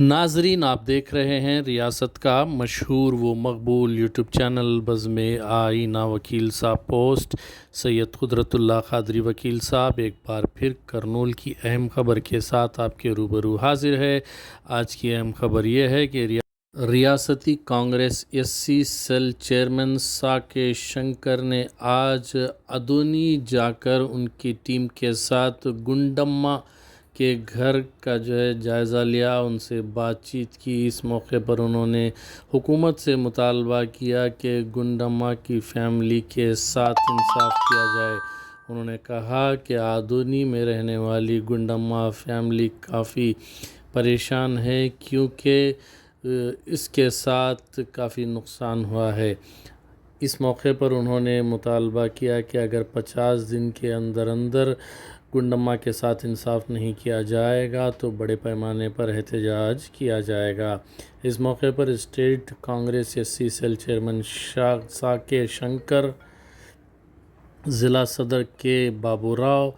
नाजरीन, आप देख रहे हैं रियासत का मशहूर व मकबूल यूट्यूब चैनल, बज़म आईना वकील साहब पोस्ट। सैयद कुदरतुल्ला खादरी वकील साहब, एक बार फिर करनूल की अहम खबर के साथ आपके रूबरू हाजिर है। आज की अहम खबर यह है कि रिया रियासती कांग्रेस एससी सेल चेयरमैन साके शंकर ने आज अदोनी जाकर उनकी टीम के साथ गुंडम्मा के घर का जो है जायज़ा लिया, उनसे बातचीत की। इस मौके पर उन्होंने हुकूमत से मुतालबा किया कि गुंडम्मा की फैमिली के साथ इंसाफ किया जाए। उन्होंने कहा कि आदोनी में रहने वाली गुंडम्मा फैमिली काफ़ी परेशान है, क्योंकि इसके साथ काफ़ी नुकसान हुआ है। इस मौके पर उन्होंने मुतालबा किया कि अगर 50 दिन के अंदर अंदर गुंडम्मा के साथ इंसाफ नहीं किया जाएगा तो बड़े पैमाने पर एहतजाज किया जाएगा। इस मौके पर state Congress S C cell chairman Shah Sake Shankar, ज़िला सदर के बाबूराव,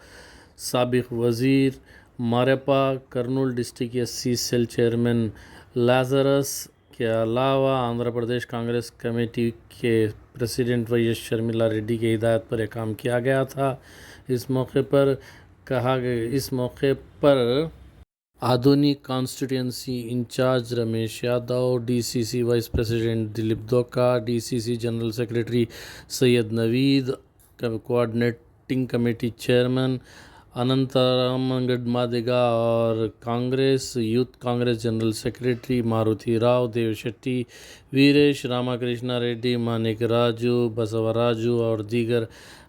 सबक Wazir, Marepa, Kurnool district S C cell chairman Lazarus के अलावा आंध्र प्रदेश कांग्रेस कमेटी के president Y S Sharmila Reddy की हिदायत पर यह काम किया गया था। इस मौके पर कहा गया। इस मौके पर आधुनिक constituency in-charge Ramesh Yadav, DCC vice president Dilip Doka, DCC general secretary Syed Naveed coordinating committee chairman Anantharaman Madiga और Congress, youth Congress general secretary Maruti Rao, Dev Shetty, Veeresh Ramakrishna Reddy, Manik Raju Basavaraju और दीगर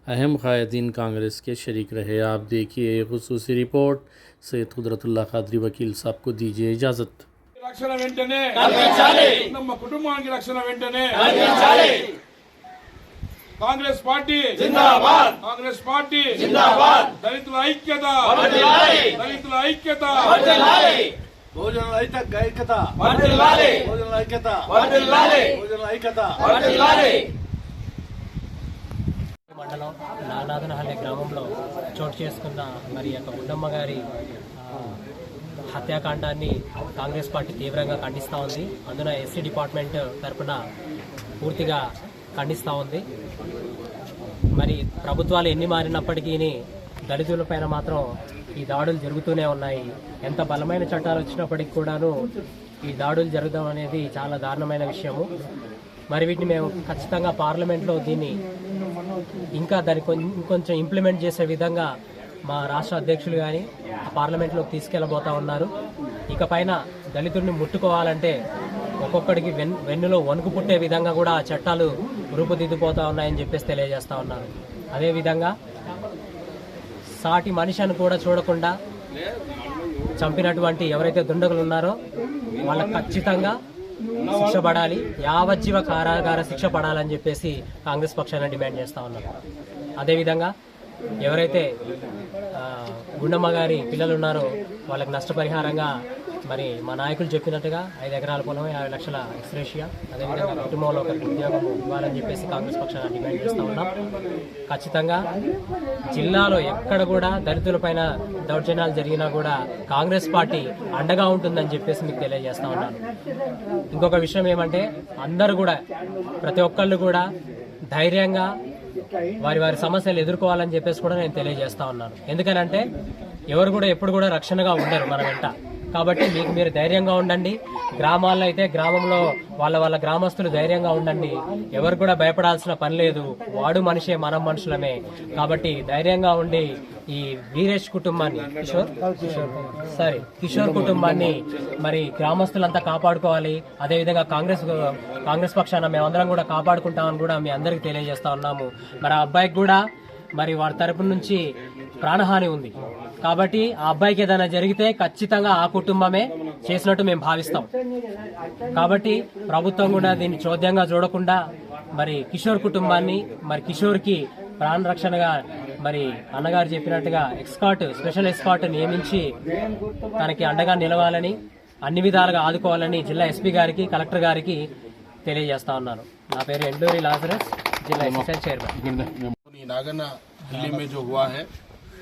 अहम क़ायदीन कांग्रेस के शरीक रहे आप देखिए खसूस रिपोर्ट सैद कुदरतुल्ला खादरी वकील साहब को दीजिए इजाज़त రక్షణ వెంటనే నమ్మ కుటుంబానికి రక్షణ వెంటనే కాంగ్రెస్ పార్టీ జిందాబాద్ కాంగ్రెస్ పార్టీ జిందాబాద్ దళితుల ఐక్యత దళితుల ఐక్యత భోజనాల ఐక్యత భోజనాల ఐక్యత భోజనాల ఐక్యత మండలం నానాదనహల్లి గ్రామంలో చోటు చేసుకున్న మరి యొక్క గుండమ్మ గారి హత్యాకాండాన్ని కాంగ్రెస్ పార్టీ తీవ్రంగా ఖండిస్తూ ఉంది. అందున ఎస్సీ డిపార్ట్మెంట్ తరపున పూర్తిగా ఖండిస్తూ ఉంది. మరి ప్రభుత్వాలు ఎన్ని మారినప్పటికీ దళితులపైన మాత్రం ఈ దాడులు జరుగుతూనే ఉన్నాయి. ఎంత బలమైన చట్టాలు వచ్చినప్పటికీ కూడాను ఈ దాడులు జరగడం అనేది చాలా దారుణమైన విషయము. మరి వీటిని మేము ఖచ్చితంగా పార్లమెంట్లో దీన్ని ఇంకా దాన్ని ఇంకొంచెం ఇంప్లిమెంట్ చేసే విధంగా మా రాష్ట్ర అధ్యక్షులు కానీ పార్లమెంట్లోకి తీసుకెళ్ళబోతా ఉన్నారు. ఇక పైన దళితుడిని ముట్టుకోవాలంటే ఒక్కొక్కడికి వెన్ వెన్నులో వణుకు పుట్టే విధంగా కూడా ఆ చట్టాలు రూపుదిద్దుపోతా ఉన్నాయని చెప్పేసి తెలియజేస్తా ఉన్నారు. అదేవిధంగా సాటి మనిషిని కూడా చూడకుండా చంపినటువంటి ఎవరైతే దుండగులు ఉన్నారో వాళ్ళకి ఖచ్చితంగా శిక్ష పడాలి యావజ్జీవ కారాగార శిక్ష పడాలని చెప్పేసి కాంగ్రెస్ పక్షాన్ని డిమాండ్ చేస్తా ఉన్నారు. అదేవిధంగా ఎవరైతే గుండమ్మ గారి పిల్లలు ఉన్నారో వాళ్ళకి నష్టపరిహారంగా మరి మా నాయకులు చెప్పినట్టుగా ఐదు ఎకరాల పొలం యాభై లక్షల ఎక్స్రేషియా. అదేవిధంగా కుటుంబంలో ఒకరికి ఉద్యోగం ఇవ్వాలని చెప్పేసి కాంగ్రెస్ పక్షాన డిమాండ్ చేస్తా ఉన్నాం. ఖచ్చితంగా జిల్లాలో ఎక్కడ కూడా దళితులపైన దౌర్జన్యాలు జరిగినా కూడా కాంగ్రెస్ పార్టీ అండగా ఉంటుందని చెప్పేసి మీకు తెలియజేస్తా ఉన్నాను. ఇంకొక విషయం ఏమంటే అందరూ కూడా ప్రతి ఒక్కళ్ళు కూడా ధైర్యంగా వారి వారి సమస్యలు ఎదుర్కోవాలని చెప్పేసి కూడా నేను తెలియజేస్తా ఉన్నాను. ఎందుకనంటే ఎవరు కూడా ఎప్పుడు కూడా రక్షణగా ఉండరు మన వెంట. కాబట్టి మీకు మీరు ధైర్యంగా ఉండండి. గ్రామాల్లో అయితే గ్రామంలో వాళ్ళ వాళ్ళ గ్రామస్తులు ధైర్యంగా ఉండండి. ఎవరు కూడా భయపడాల్సిన పని లేదు. వాడు మనిషే మనం మనుషులమే. కాబట్టి ధైర్యంగా ఉండి ఈ వీరేష్ కుటుంబాన్ని కిషోర్? సరే కిషోర్ కుటుంబాన్ని మరి గ్రామస్తులంతా కాపాడుకోవాలి. అదేవిధంగా కాంగ్రెస్ కాంగ్రెస్ పక్షాన మేమందరం కూడా కాపాడుకుంటామని కూడా మీ అందరికీ తెలియజేస్తా ఉన్నాము. మరి ఆ అబ్బాయికి కూడా మరి వారి తరపు నుంచి ప్రాణహాని ఉంది. కాబట్టి ఆ అబ్బాయికి ఏదైనా జరిగితే ఖచ్చితంగా ఆ కుటుంబమే చేసినట్టు మేము భావిస్తాం. కాబట్టి ప్రభుత్వం కూడా దీన్ని చోద్యంగా చూడకుండా మరి కిషోర్ కుటుంబాన్ని మరి కిషోర్కి ప్రాణ రక్షణగా మరి అన్నగారు చెప్పినట్టుగా ఎక్స్కాట్ స్పెషల్ ఎక్స్కాట్ నియమించి తనకి అండగా నిలవాలని అన్ని విధాలుగా ఆదుకోవాలని జిల్లా ఎస్పీ గారికి కలెక్టర్ గారికి తెలియజేస్తా ఉన్నాను. నా పేరు ఎండూరి లాజరస్ జిల్లా ఎస్ఎస్ఎల్ చైర్మన్.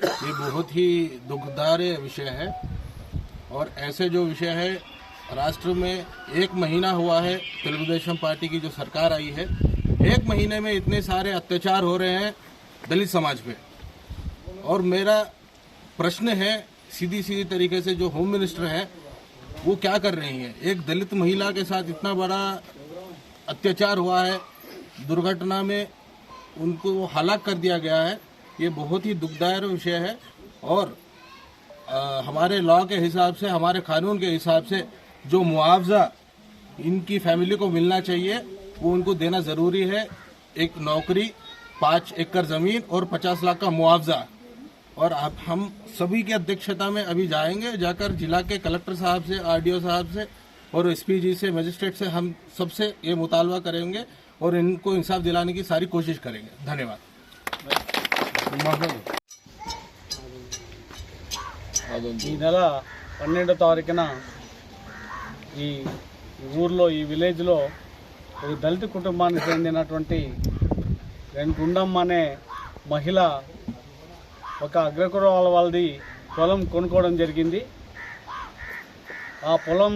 ये बहुत ही दुखदार विषय है। और ऐसे जो विषय है, राष्ट्र में एक महीना हुआ है तेलुगुदेशम पार्टी की जो सरकार आई है, एक महीने में इतने सारे अत्याचार हो रहे हैं दलित समाज पे। और मेरा प्रश्न है सीधी सीधी तरीके से जो होम मिनिस्टर है, वो क्या कर रही हैं? एक दलित महिला के साथ इतना बड़ा अत्याचार हुआ है, दुर्घटना में उनको हलाक कर दिया गया है। ये बहुत ही दुखदायक विषय है और अ, हमारे लॉ के हिसाब से हमारे कानून के हिसाब से जो मुआवजा इनकी फैमिली को मिलना चाहिए वो उनको देना ज़रूरी है। एक नौकरी पाँच एकड़ ज़मीन और पचास लाख का मुआवजा। और अब हम सभी की अध्यक्षता में अभी जाएँगे जाकर जिला के कलेक्टर साहब से आरडीओ साहब से और एसपी जी से मजिस्ट्रेट से हम सबसे ये मुतालबा करेंगे और इनको इंसाफ दिलाने की सारी कोशिश करेंगे। धन्यवाद। ఈ నెల పన్నెండో తారీఖున ఈ ఊర్లో ఈ విలేజ్లో ఒక దళిత కుటుంబానికి చెందినటువంటి గుండమ్మ అనే మహిళ ఒక అగ్రకురాల వాళ్ళది పొలం కొనుక్కోవడం జరిగింది. ఆ పొలం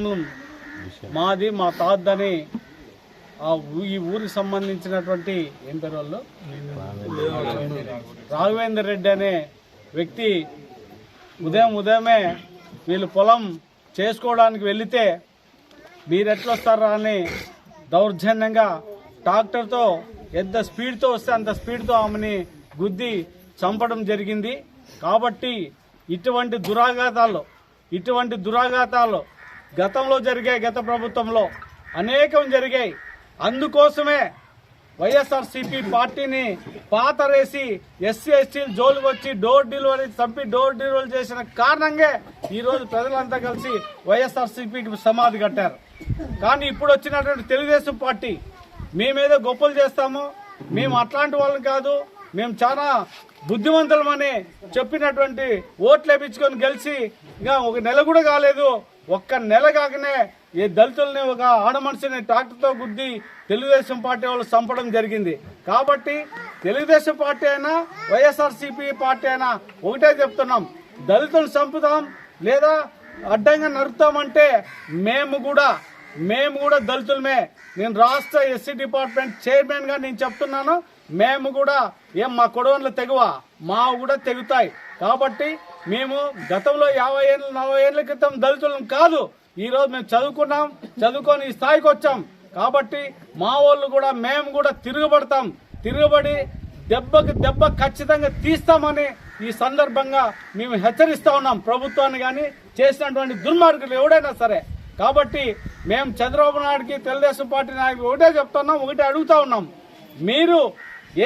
మాది మా తాత అని ఈ ఊరికి సంబంధించినటువంటి ఏం పేరు వాళ్ళు? రాఘవేందర్ రెడ్డి. అనే వ్యక్తి ఉదయం ఉదయమే వీళ్ళు పొలం చేసుకోవడానికి వెళితే మీరు ఎట్లా వస్తారా అని దౌర్జన్యంగా ట్రాక్టర్తో ఎంత స్పీడ్తో వస్తే అంత స్పీడ్తో ఆమెని గుద్ది చంపడం జరిగింది. కాబట్టి ఇటువంటి దురాఘాతాలు ఇటువంటి దురాఘాతాలు గతంలో జరిగాయి గత ప్రభుత్వంలో అనేకం జరిగాయి. అందుకోసమే వైఎస్ఆర్సీపీ పార్టీని పాతరేసి ఎస్సీ ఎస్టీలు జోలుకు వచ్చి డోర్ డెలివరీ చంపి డోర్ డెలివరీ చేసిన కారణంగా ఈరోజు ప్రజలంతా కలిసి వైఎస్ఆర్సీపీకి సమాధి కట్టారు. కానీ ఇప్పుడు వచ్చినటువంటి తెలుగుదేశం పార్టీ మేమేదో గొప్పలు చేస్తాము మేము అట్లాంటి వాళ్ళం కాదు మేము చాలా బుద్ధిమంతులమని చెప్పినటువంటి ఓట్లు వేపించుకొని గెలిచి ఇంకా ఒక నెల కూడా కాలేదు ఒక్క నెల కాకనే ఈ దళితుల్ని ఒక ఆడ మనిషిని ట్రాక్టర్తో గుద్ది తెలుగుదేశం పార్టీ వాళ్ళు చంపడం జరిగింది. కాబట్టి తెలుగుదేశం పార్టీ అయినా వైఎస్ఆర్సీపీ పార్టీ అయినా ఒకటే చెప్తున్నాం. దళితులను చంపుతాం లేదా అడ్డంగా నడుపుతామంటే మేము కూడా మేము కూడా దళితులమే. నేను రాష్ట్ర ఎస్సీ డిపార్ట్మెంట్ చైర్మన్గా నేను చెప్తున్నాను మేము కూడా ఏం మా కొడవన్లు తెగువ? మా కూడా తెగుతాయి. కాబట్టి మేము గతంలో యాభై ఏళ్ళు నలభై ఏళ్ళ క్రితం దళితులం కాదు. ఈరోజు మేము చదువుకున్నాం చదువుకొని ఈ స్థాయికి వచ్చాం. కాబట్టి మా వాళ్ళు కూడా మేము కూడా తిరుగుబడతాం. తిరుగుబడి దెబ్బకి దెబ్బ ఖచ్చితంగా తీస్తామని ఈ సందర్భంగా మేము హెచ్చరిస్తూ ఉన్నాం ప్రభుత్వాన్ని కానీ చేసినటువంటి దుర్మార్గులు ఎవడైనా సరే. కాబట్టి మేము చంద్రబాబు నాయుడికి తెలుగుదేశం పార్టీ నాయకులు ఒకటే చెప్తున్నాం ఒకటే అడుగుతా ఉన్నాం. మీరు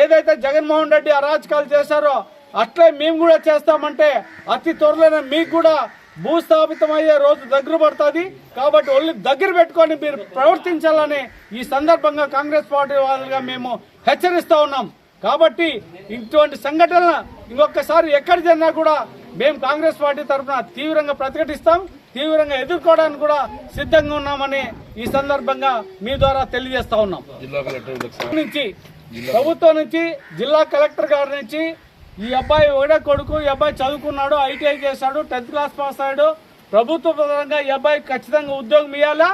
ఏదైతే జగన్మోహన్ రెడ్డి అరాచకాలు చేశారో అట్లే మేము కూడా చేస్తామంటే అతి త్వరలోనే మీకు కూడా భూస్థాపితమయ్యే రోజు దగ్గర పడుతుంది. కాబట్టి ఒళ్ళు దగ్గర పెట్టుకొని మీరు ప్రవర్తించాలని ఈ సందర్భంగా కాంగ్రెస్ పార్టీ వాళ్ళుగా మేము హెచ్చరిస్తా ఉన్నాం. కాబట్టి ఇటువంటి సంఘటన ఇంకొకసారి ఎక్కడ జరిగినా కూడా మేము కాంగ్రెస్ పార్టీ తరఫున తీవ్రంగా ప్రతిఘటిస్తాం. తీవ్రంగా ఎదుర్కోవడానికి కూడా సిద్ధంగా ఉన్నామని ఈ సందర్భంగా మీ ద్వారా తెలియజేస్తా ఉన్నాం. నుంచి ప్రభుత్వం నుంచి జిల్లా కలెక్టర్ గారి నుంచి ఈ అబ్బాయి ఒకడే కొడుకు ఈ అబ్బాయి చదువుకున్నాడు ఐటీఐ చేశాడు టెన్త్ క్లాస్ పాస్ అయ్యాడు. ప్రభుత్వ పరంగా ఈ అబ్బాయి ఖచ్చితంగా ఉద్యోగం ఇవ్వాలా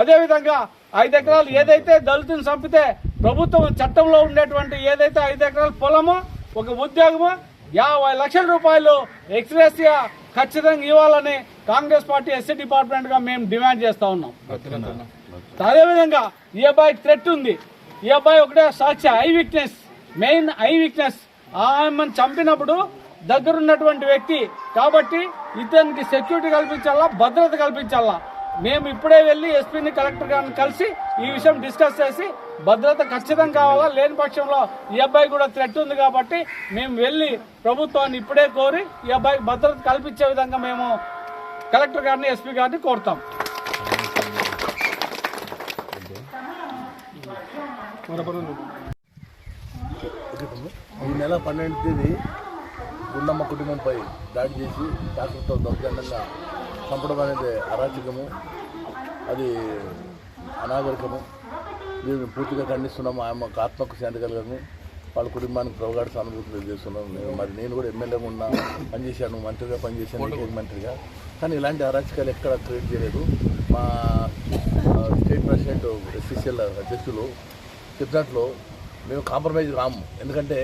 అదేవిధంగా ఐదు ఎకరాలు ఏదైతే దళితుని చంపితే ప్రభుత్వం చట్టంలో ఉండేటువంటి ఏదైతే ఐదు ఎకరాల పొలము ఒక ఉద్యోగము యాభై లక్షల రూపాయలు ఎక్స్గ్రేసియా ఖచ్చితంగా ఇవ్వాలని కాంగ్రెస్ పార్టీ ఎస్సీ డిపార్ట్మెంట్గా మేము డిమాండ్ చేస్తా ఉన్నాం. అదేవిధంగా ఈ అబ్బాయికి థ్రెట్ ఉంది. ఈ అబ్బాయి ఒకటే సాక్షి eye witness main eye weakness ఆమెను చంపినప్పుడు దగ్గరున్నటువంటి వ్యక్తి కాబట్టి ఇతనికి సెక్యూరిటీ కల్పించాలా భద్రత కల్పించాలా? మేము ఇప్పుడే వెళ్ళి ఎస్పీని కలెక్టర్ గారిని కలిసి ఈ విషయం డిస్కస్ చేసి భద్రత ఖచ్చితంగా కావాలా లేని పక్షంలో ఈ అబ్బాయి కూడా థ్రెట్ ఉంది కాబట్టి మేము వెళ్ళి ప్రభుత్వాన్ని ఇప్పుడే కోరి ఈ అబ్బాయికి భద్రత కల్పించే విధంగా మేము కలెక్టర్ గారిని ఎస్పీ గారిని కోరుతాం. ఈ నెల పన్నెండు తేదీ గుండమ్మ కుటుంబంపై దాడి చేసి డాక్టర్తో దౌర్జన్యంగా చంపడం అనేది అరాచకము. అది అనాగరికము. మేము పూర్తిగా ఖండిస్తున్నాము. ఆమెకు ఆత్మకు శాంతి కలగని వాళ్ళ కుటుంబానికి ప్రవగాఢ సానుభూతులు చేస్తున్నాం నేను మరి నేను కూడా ఎమ్మెల్యేగా ఉన్నా పనిచేశాను మంత్రిగా పనిచేశాను మంత్రిగా? కానీ ఇలాంటి అరాచకాలు ఎక్కడ క్రియేట్ చేయలేదు. మా పార్లమెంటు ఎస్సీసీఎల్ అధ్యక్షులు చెప్పినట్లు మేము కాంప్రమైజ్ రాము. ఎందుకంటే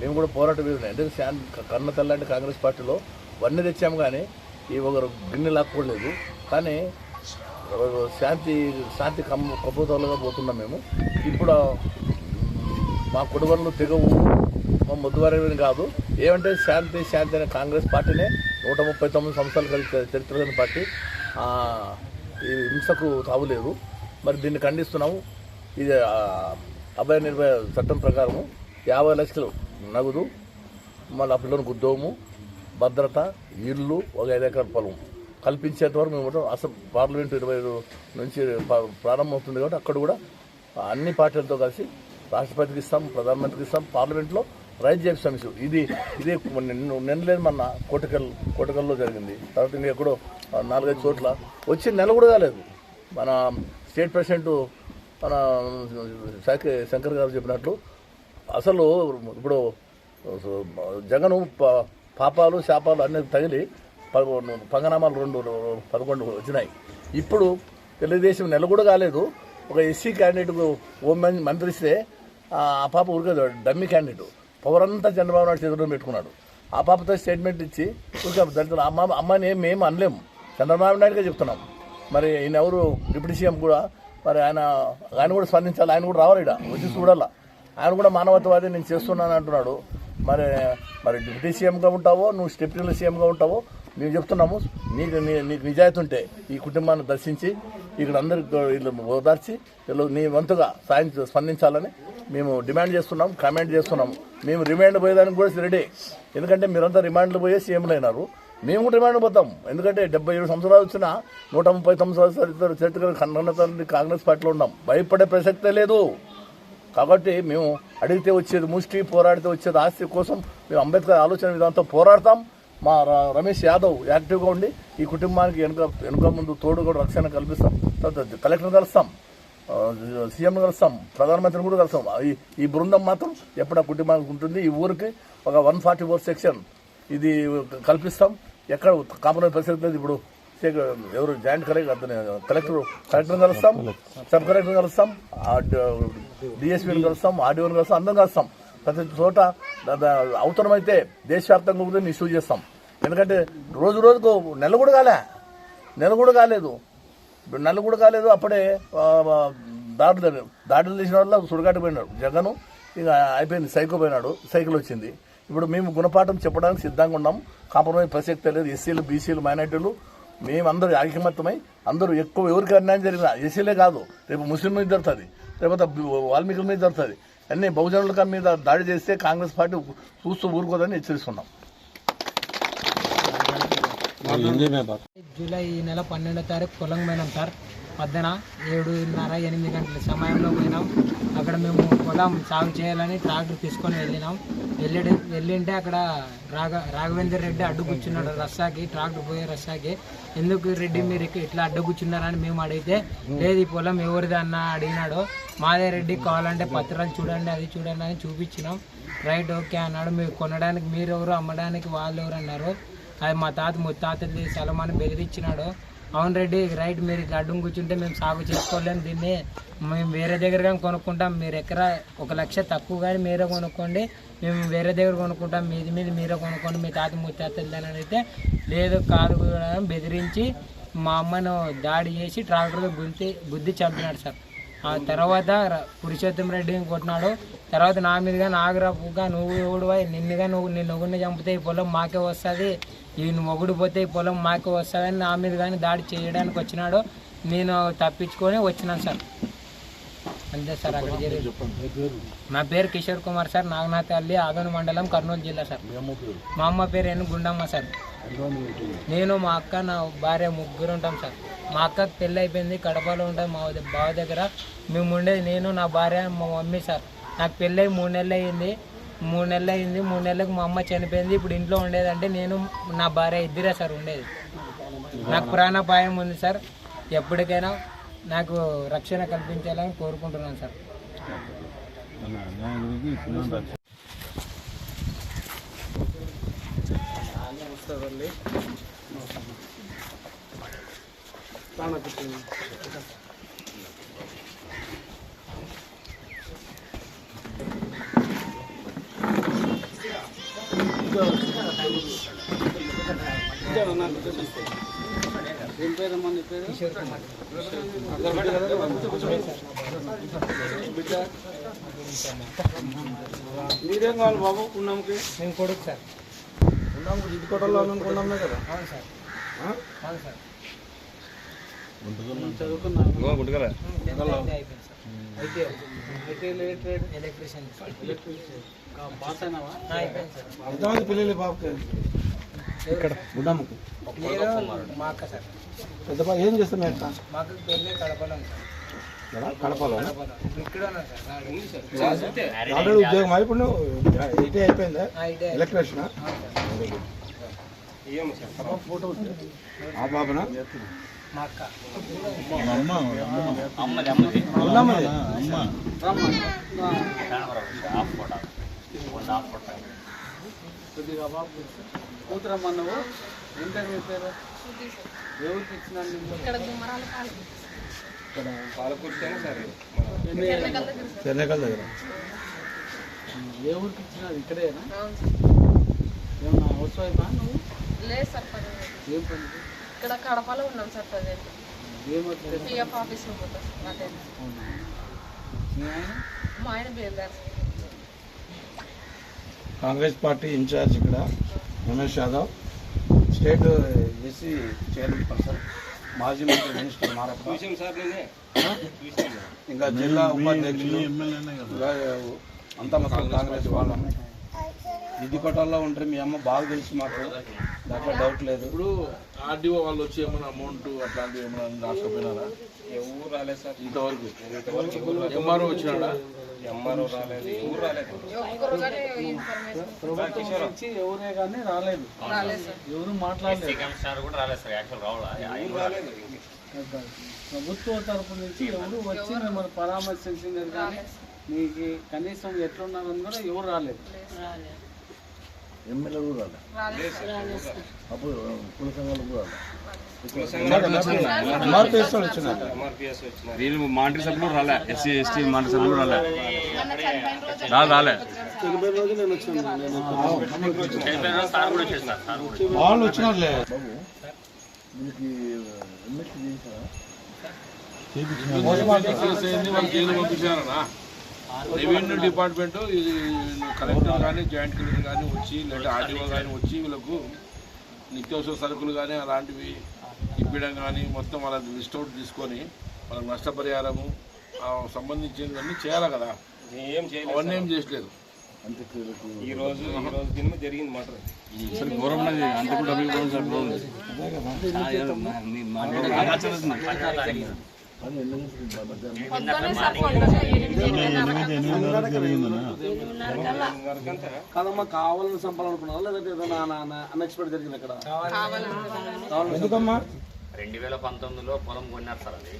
మేము కూడా పోరాట వీరులు అంటే శాన్ కన్న తెల్లాంటి కాంగ్రెస్ పార్టీలో వన్నీ తెచ్చాము కానీ ఈ ఒకరు గిన్నె లాక్కోలేదు. కానీ శాంతి శాంతి కమ్మ కపోతలుగా పోతున్నాం మేము. ఇప్పుడు మా కుటుంబంలో తెగవు మా ముద్దువారి కాదు. ఏమంటే శాంతి శాంతి అనే కాంగ్రెస్ పార్టీనే నూట ముప్పై తొమ్మిది సంవత్సరాలు కలిసి చరిత్ర పార్టీ. ఈ హింసకు తావులేదు. మరి దీన్ని ఖండిస్తున్నాము. ఇది అభయ నిర్భయ చట్టం ప్రకారము యాభై లక్షలు నగదు మళ్ళీ ఆ పిల్లలకు ఉద్యోగము భద్రత ఇల్లు ఒక ఐదు ఎకరాల పొలం. కల్పించేంత వరకు మేము అసలు పార్లమెంట్ ఇరవై ఐదు నుంచి ప్రారంభమవుతుంది కాబట్టి అక్కడ కూడా అన్ని పార్టీలతో కలిసి రాష్ట్రపతికి ఇస్తాం ప్రధానమంత్రికి ఇస్తాం పార్లమెంట్లో రైట్ చేస్తాం సమస్య ఇది ఇదే నిన్న నిన్నలేదు మన కోటకల్ కోటకల్లో జరిగింది. తర్వాత ఇంకా ఎక్కడో నాలుగైదు చోట్ల. వచ్చి నెల కూడా కాలేదు. మన స్టేట్ ప్రెసిడెంట్ మన శాఖ శంకర్ గారు చెప్పినట్లు అసలు ఇప్పుడు జగను పాపాలు శాపాలు అన్నీ తగిలి పదకొండు పంగనామాలు రెండు పదకొండు వచ్చినాయి. ఇప్పుడు తెలుగుదేశం నెల కూడా కాలేదు. ఒక ఎస్సీ క్యాండిడేట్కు ఓం మం- మంత్రి ఇస్తే ఆ పాప ఊరికే డమ్మీ క్యాండిడేట్ పవర్ అంతా చంద్రబాబు నాయుడు చేతుల్లో పెట్టుకున్నాడు. ఆ పాపతో స్టేట్మెంట్ ఇచ్చి ఊరికే దళితులు అమ్మ అమ్మని మేము అనలేము చంద్రబాబు నాయుడుగా చెప్తున్నాం. మరి ఈయన ఎవరు డిప్యూటీ సీఎం కూడా మరి ఆయన ఆయన కూడా స్పందించాలి. ఆయన కూడా రావాలి ఈడ. వచ్చి చూడాలా. ఆయన కూడా మానవతావాది నేను చేస్తున్నాను అంటున్నాడు. మరి మరి డిప్యూటీ సీఎంగా ఉంటావో నువ్వు స్టెప్యూటీ సీఎంగా ఉంటావో మేము చెప్తున్నాము. నీకు నీ- నీకు నిజాయితీ ఉంటే ఈ కుటుంబాన్ని దర్శించి ఇక్కడ అందరికి వీళ్ళు ఓదార్చి వీళ్ళు నీ వంతుగా సాయం స్పందించాలని మేము డిమాండ్ చేస్తున్నాం కామెంట్ చేస్తున్నాము మేము రిమాండ్ పోయేదానికి కూడా రెడీ. ఎందుకంటే మీరంతా రిమాండ్లు పోయే సీఎంలు అయినారు. మేము కూడా రిమాండ్ పోతాం. ఎందుకంటే డెబ్బై ఏడు సంవత్సరాలు వచ్చిన నూట ముప్పై తొమ్మిది సంవత్సరాలు చరిత్ర ఖండన కాంగ్రెస్ పార్టీలో ఉన్నాం. భయపడే ప్రసక్తే లేదు. కాబట్టి మేము అడిగితే వచ్చేది ముష్టి పోరాడితే వచ్చేది ఆస్తి కోసం మేము అంబేద్కర్ ఆలోచన విధానంతో పోరాడతాం. మా రమేష్ యాదవ్ యాక్టివ్గా ఉండి ఈ కుటుంబానికి వెనుక వెనుక ముందు తోడు కూడా రక్షణ కల్పిస్తాం. తర్వాత కలెక్టర్ కలుస్తాం. సీఎంను సీఎం కలుస్తాం. ప్రధానమంత్రిని కూడా కలుస్తాం. ఈ ఈ బృందం మాత్రం ఎప్పుడు ఆ కుటుంబానికి ఉంటుంది. ఈ ఊరికి ఒక వన్ ఫార్టీ ఫోర్ సెక్షన్ ఇది కల్పిస్తాం. ఎక్కడ కాంప్రమైజ్ పరిస్థితి లేదు ఇప్పుడు? ఎవరు జాయింట్ కలెక్టర్ కలెక్టర్ కలెక్టర్ కలుస్తాం సబ్ కలెక్టర్ కలుస్తాం డిఎస్పీని కలుస్తాం ఆర్డీఓని కలుస్తాం అందరం కలుస్తాం. ప్రతి చోట అవసరమైతే దేశవ్యాప్తంగా కూడా ఇష్యూ చేస్తాం. ఎందుకంటే రోజు రోజుకు నెల కూడా కాలే. నెల కూడా కాలేదు. నెల కూడా కాలేదు అప్పుడే దాడులు దాడులు తీసిన వల్ల సుడిగాటు పోయినాడు. జగను ఇక అయిపోయింది సైకో పోయినాడు సైకిల్ వచ్చింది. ఇప్పుడు మేము గుణపాఠం చెప్పడానికి సిద్ధంగా ఉన్నాం. కాంప్రమైజ్ ప్రసక్తే లేదు. ఎస్సీలు బీసీలు మైనార్టీలు మేమందరూ ఐకమత్యమై అందరూ ఎక్కువ ఎవరికి అన్యాయం జరిగినా ఎస్సీలే కాదు. రేపు ముస్లిం మీద జరుగుతుంది. లేకపోతే వాల్మీకుల మీద జరుగుతుంది. అన్ని బహుజనుల మీద దాడి చేస్తే కాంగ్రెస్ పార్టీ చూస్తూ ఊరుకోదని హెచ్చరిస్తున్నాం. జూలై ఈ నెల పన్నెండో తారీఖు పోయినాం సార్. మధ్యాహ్న ఏడున్నర ఎనిమిది గంటల సమయంలో పోయినాం. అక్కడ మేము పొలం సాగు చేయాలని ట్రాక్టర్ తీసుకొని వెళ్ళినాం. వెళ్ళి వెళ్ళింటే అక్కడ రాఘ రాఘవేందర్ రెడ్డి అడ్డు కూర్చున్నాడు రస్సాకి ట్రాక్టర్ పోయే రస్సాకి. ఎందుకు రెడ్డి మీరు ఇట్లా అడ్డు కూర్చున్నారని మేము అడిగితే లేదు ఈ పొలం ఎవరిది అన్న అడిగినాడు. మాదే రెడ్డి కావాలంటే పత్రాలు చూడండి అది చూడండి అని చూపించినాం. రైట్ ఓకే అన్నాడు. మీరు కొనడానికి మీరు ఎవరు అమ్మడానికి వాళ్ళు ఎవరు అన్నారు. అది మా తాత ముత్తాతది స్థలం అని బెదిరించినాడు. అవును రెడ్డి రైట్ మీరు ఇట్లా అడ్డం కూర్చుంటే మేము సాగు చేసుకోలేము దీన్ని మేము వేరే దగ్గర కానీ కొనుక్కుంటాం. మీరు ఎక్కడ ఒక లక్ష తక్కువ కానీ మీరే కొనుక్కోండి. మేము వేరే దగ్గర కొనుక్కుంటాం. మీది మీద మీరే కొనుక్కోండి. మీ తాత ముత్తాతది అయితే లేదు కాదు కూడా బెదిరించి మా అమ్మను దాడి చేసి ట్రాక్టర్తో గుంతి గుద్ది చంపినాడు సార్. ఆ తర్వాత పురుషోత్తం రెడ్డిని కొట్టినాడు తర్వాత నా మీదుగా నాగరాపుగా నువ్వు ఎవడువా? నిన్నుగా నువ్వు నిన్ను ఒకరిని చంపితే ఈ పొలం మాకే వస్తుంది? ఈ నువ్వు ఒకడు పోతే ఈ పొలం మాకే వస్తుందని నా మీద కానీ దాడి చేయడానికి వచ్చినాడు నేను తప్పించుకొని వచ్చినాను సార్. అంతే సార్ అక్కడ జరిగింది. నా పేరు కిషోర్ కుమార్ సార్ నాగనాథ్ అల్లి ఆదోని మండలం కర్నూలు జిల్లా సార్. మా అమ్మ పేరు? ఎన్ను గుండమ్మ సార్. నేను మా అక్క నా భార్య ముగ్గురు ఉంటాం సార్. మా అక్కకి పెళ్ళి అయిపోయింది కడపలో ఉంటుంది మా బావ దగ్గర. మేము ఉండేది నేను నా భార్య మా మమ్మీ సార్. నాకు పెళ్ళి అయి మూడు నెలలు అయ్యింది మూడు నెలలు అయింది. మూడు నెలలకు మా అమ్మ చనిపోయింది. ఇప్పుడు ఇంట్లో ఉండేదంటే నేను నా భార్య ఇద్దరే సార్ ఉండేది. నాకు ప్రాణాపాయం ఉంది సార్. ఎప్పటికైనా నాకు రక్షణ కల్పించాలని కోరుకుంటున్నాను సార్. మీరేం కావాలి బాబు పుణ్యంకి మేము కొడుకు సార్ ఇటుకోటలో అనుకున్నామే కదా? అవును సార్ అవును సార్ చదువుకున్నాను టెన్త్ అయితే రిలేటెడ్ ఎలక్ట్రీషియన్. పాస్ అయినావా ఎంతమంది పిల్లలు బాబుకి. ఇక్కడ గుడ్డమ్మకి మా అక్క సార్. పెద్ద ఏం చేస్తున్నాయి అక్క? మాకు పెళ్ళి కడపలో ఆల్రెడీ ఉద్యోగం ఇప్పుడు నువ్వు ఐటీ అయిపోయిందా? IT electrician? ఫోటో ఆ బాబునా? మా అక్క. కొద్దిగా బాబు కూతురమ్మ నువ్వు ఏం పేరు మీ పేరు ఎవరికి ఇచ్చినాను నిన్ను? చెన్నైకల్ దగ్గర. ఏ ఊరికి ఇచ్చినారు ఇక్కడేనా ఏమన్నా హౌస్ వైఫా నువ్వు? లేదు సార్. ఏం పని? ఇక్కడ కడపలో ఉన్నాం సార్ ప్రజెంట్. ఏమవుతుంది? పిఎఫ్ ఆఫీస్లో పోతాం సార్ అదే. అవునా? మీ ఆయన మా ఆయన బయలుదేరు కాంగ్రెస్ పార్టీ ఇన్ఛార్జ్ ఇక్కడ Ramesh Yadav. State SC chairman person మాజీ మంత్రి మినిస్టర్ మారప్ప ఇంకా జిల్లా ఉపాధ్యక్షులు అంతా మొత్తం కాంగ్రెస్ వాళ్ళము. ఇది కొట్టాల్లో ఉంటే మీ అమ్మ బాగా తెలుసు మాకు. దాంట్లో డౌట్ లేదు. ఇప్పుడు ఆర్డీఓ వాళ్ళు వచ్చి ఏమైనా అమౌంట్ అట్లాంటివి ఏమైనా రాకపోయినారా ఎవరు రాలేదు సార్. ఇంతవరకు? ఎంఆర్ఓ వచ్చినాడా? ఒక్కరు కానీ ఇన్ఫర్మేషన్ ఇచ్చి ఎవరే కానీ రాలేదు. రాలేదు సార్. ఎవరు మాట్లాడలేదు. ప్రభుత్వ తరపు నుంచి ఎవరు వచ్చి మిమ్మల్ని పరామర్శించినారు కానీ మీకు కనీసం ఎట్లున్నారని కూడా ఎవరు రాలేదు. ఎమ్మెల్యే కూడా అప్పుడు కుల సంఘాలు కూడా వాళ్ళు మాండ్రి సభ్యులు రాలే. ఎస్సీ ఎస్టీ మాండ్రి సభ్యులు రాలే. రాలే. వాళ్ళు వచ్చినారులే. రెవెన్యూ డిపార్ట్మెంట్ ఇది కలెక్టర్ కానీ జాయింట్ కలెక్టర్ కానీ వచ్చి లేదా ఆర్డీఓ కానీ వచ్చి వీళ్ళకు నిత్యావసర సరుకులు కానీ అలాంటివి ఇప్పడం కానీ మొత్తం వాళ్ళ లిస్ట్ అవుట్ తీసుకొని వాళ్ళకి నష్టపరిహారము ఆ సంబంధించినవన్నీ చేయాలి కదా. అవన్నీ ఏం చేయట్లేదు. ఈ రోజు ఈ రోజు దిన జరిగింది మాట. సరే ఘోరం ఉన్నది అంత కూడా కదమ్మా కావాలని చంపాలనుకున్నావా లేదంటే ఏదైనా అన్ఎక్స్పెక్ట్ జరిగింది అక్కడ. కావాలనుకుంటున్నాను ఎందుకమ్మా? రెండు వేల పంతొమ్మిదిలో పొలం కొన్నారు సార్ అది.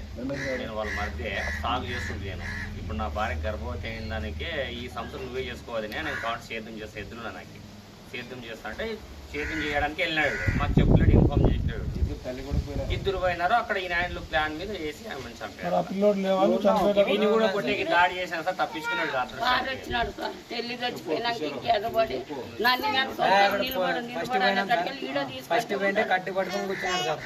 నేను వాళ్ళ మధ్య సాగు చేస్తుంది నేను. ఇప్పుడు నా భార్య గర్భవతి అయిన దానికే ఈ సంవత్సరం నువ్వే చేసుకోవాలి నేను కాబట్టి సేద్యం చేస్తా ఎద్దులు నాకు సేద్యం చేస్తా అంటే సేద్యం చేయడానికి వెళ్ళినాడు. మాకు చెప్పలేడు ఇన్ఫార్మ్ చేసాడు ఇద్దరు పోయినారు. అక్కడ ఈ నాయుడు ప్లాన్ మీద వేసి ఆమెను చంపారు. కూడా కొట్టేకి దాడి చేశాను సార్ తప్పించుకున్నాడు రాత్రి వచ్చినాడు సార్. తెల్లి చచ్చిపోయినాక ఇంకెదబడి నన్ను నేను నిలబడి నిలబడి ఈడ ఫస్ట్ పోయింటే కట్టి పట్టుకొని కూర్చున్నాడు సార్.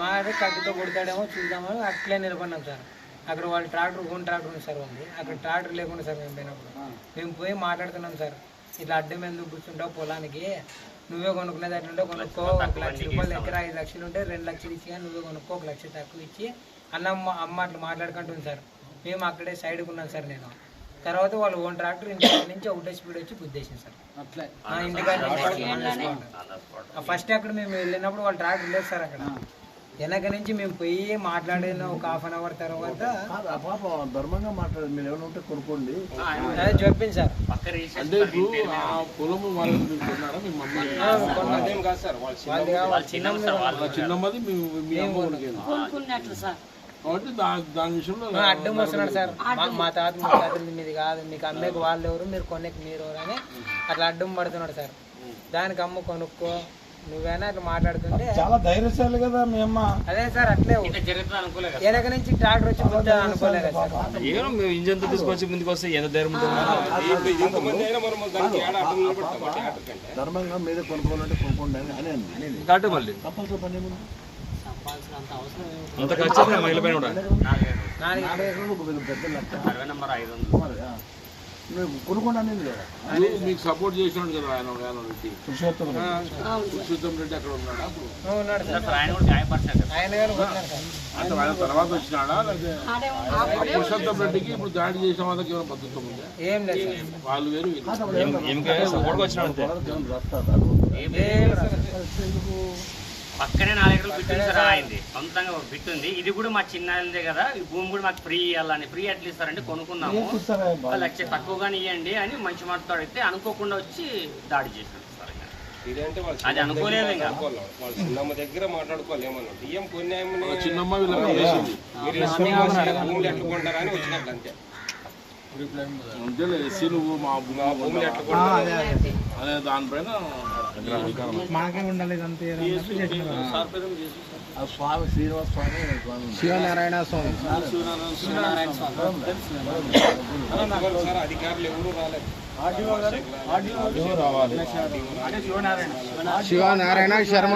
మా కట్టితో కొడతాడేమో చూద్దామని అట్లే నిలబడినాం సార్. అక్కడ వాళ్ళు ట్రాక్టర్ ఓన్ ట్రాక్టర్ ఉంది సార్ ఉంది అక్కడ ట్రాక్టర్ లేకుండా సార్ మేము పోయినప్పుడు. మేము పోయి మాట్లాడుతున్నాం సార్. ఇట్లా అడ్డం ఎందుకు కూర్చుంటావు పొలానికి? నువ్వే కొనుక్కునేది అట్లుంటే కొనుక్కో ఒక లక్ష రూపాయలు దగ్గర ఐదు లక్షలు ఉంటే రెండు లక్షలు ఇచ్చి కానీ నువ్వే కొనుక్కో ఒక లక్ష తక్కువ ఇచ్చి అన్న అమ్మ అట్లా మాట్లాడుకుంటుంది సార్. మేము అక్కడే సైడ్కి ఉన్నాం సార్ నేను. తర్వాత వాళ్ళు ఓన్ ట్రాక్టర్ ఇంటి నుంచి ఒకటే స్పీడ్ వచ్చి గుద్దేసింది సార్. ఇంటికాడ ఫస్ట్ అక్కడ మేము వెళ్ళినప్పుడు వాళ్ళు ట్రాక్టర్ లేదు సార్ అక్కడ. వెనక నుంచి మేము పోయి మాట్లాడిన ఒక హాఫ్ అన్ అవర్ తర్వాత పాప ధర్మంగా మాట్లాడు మీరు ఏమైనా ఉంటే కొనుక్కోండి. అదే చెప్పింది సార్. అంటే పొలము వాళ్ళు మీరు కొన్నారా? మీ మమ్మీ అదేం కాదు సార్ చిన్నమ్మది కాబట్టి దాని విషయంలో అడ్డం వస్తున్నాడు సార్. మా- మా తాత మీ తాతలు మీది కాదు మీకు అమ్మేకి వాళ్ళు ఎవరు మీరు కొనేకి మీరు ఎవరు అని అట్లా అడ్డం పడుతున్నాడు సార్. దానికి అమ్మ కొనుక్కో నువ్వేనా అట్లా మాట్లాడుతుంటే చాలా ధైర్యశాలి కదా మీ అమ్మ. అదే సార్ అట్లే వెనక నుంచి ట్రాక్టర్ వచ్చి అనుకోలేదు ఏమో మేము ఇంజన్తో తీసుకొచ్చి ముందుకు వస్తే ఎంత ధైర్యం ధర్మంగా మీరే కొనుక్కోవాలంటే కొనుక్కోండి అని. అనేది మళ్ళీ. తప్పనిసరి పని ఏముంది? అంత ఖర్చు మహిళ పైన కూడా. నాలుగు పెద్ద పెద్ద లెక్క. అరవై నెంబర్ ఐదు వందలు. నువ్వు కొనుక్కోండి అనేది లేదా నువ్వు మీకు సపోర్ట్ చేసినాడు కదా ఆయన ఆయన రెడ్డి పురుషోత్తం పురుషోత్తం రెడ్డి అక్కడ ఉన్నాడా అప్పుడు ఆయన కదా ఆయన అంటే ఆయన తర్వాత వచ్చినాడా లేకపోతే ఆడే ఆ అప్పుడే పురుషోత్తం రెడ్డికి ఇప్పుడు దాడి చేసిన వాళ్ళకి ఏమైనా పద్ధతి ఉందా ఏం లేదు సార్ వాళ్ళు వేరు సపోర్ట్గా వచ్చిన పక్కనే నాలుగు ఎకరాలు బిట్టు అయింది సొంతంగా ఒక బిట్టు ఉంది. ఇది కూడా మా చిన్నదే కదా. ఈ భూమి కూడా మాకు ఫ్రీ ఇవ్వాలని ఫ్రీ ఎట్లా ఇస్తారంటే కొనుక్కున్నాము. లక్ష తక్కువగానే ఇవ్వండి అని మంచి మాటతో అడిగితే అనుకోకుండా వచ్చి దాడి ఇంకా. అది అనుకోలేదు ఇంకా. చిన్నమ్మ దగ్గర మాట్లాడుకోవాలి ఏమన్నా బియ్యం కొన్ని వాళ్ళ చిన్నమ్మ వీళ్ళకి చేసింది భూములు ఎట్లా కొంటారా అని వచ్చినట్టు అంతే. నువ్వు మా భూమి అనే దానిపైన మాకే స్వామి శ్రీనివాస స్వామి స్వామి. శివనారాయణ స్వామి. అధికారులు ఎవరు రాలేదు. శివనారాయణ శర్మ.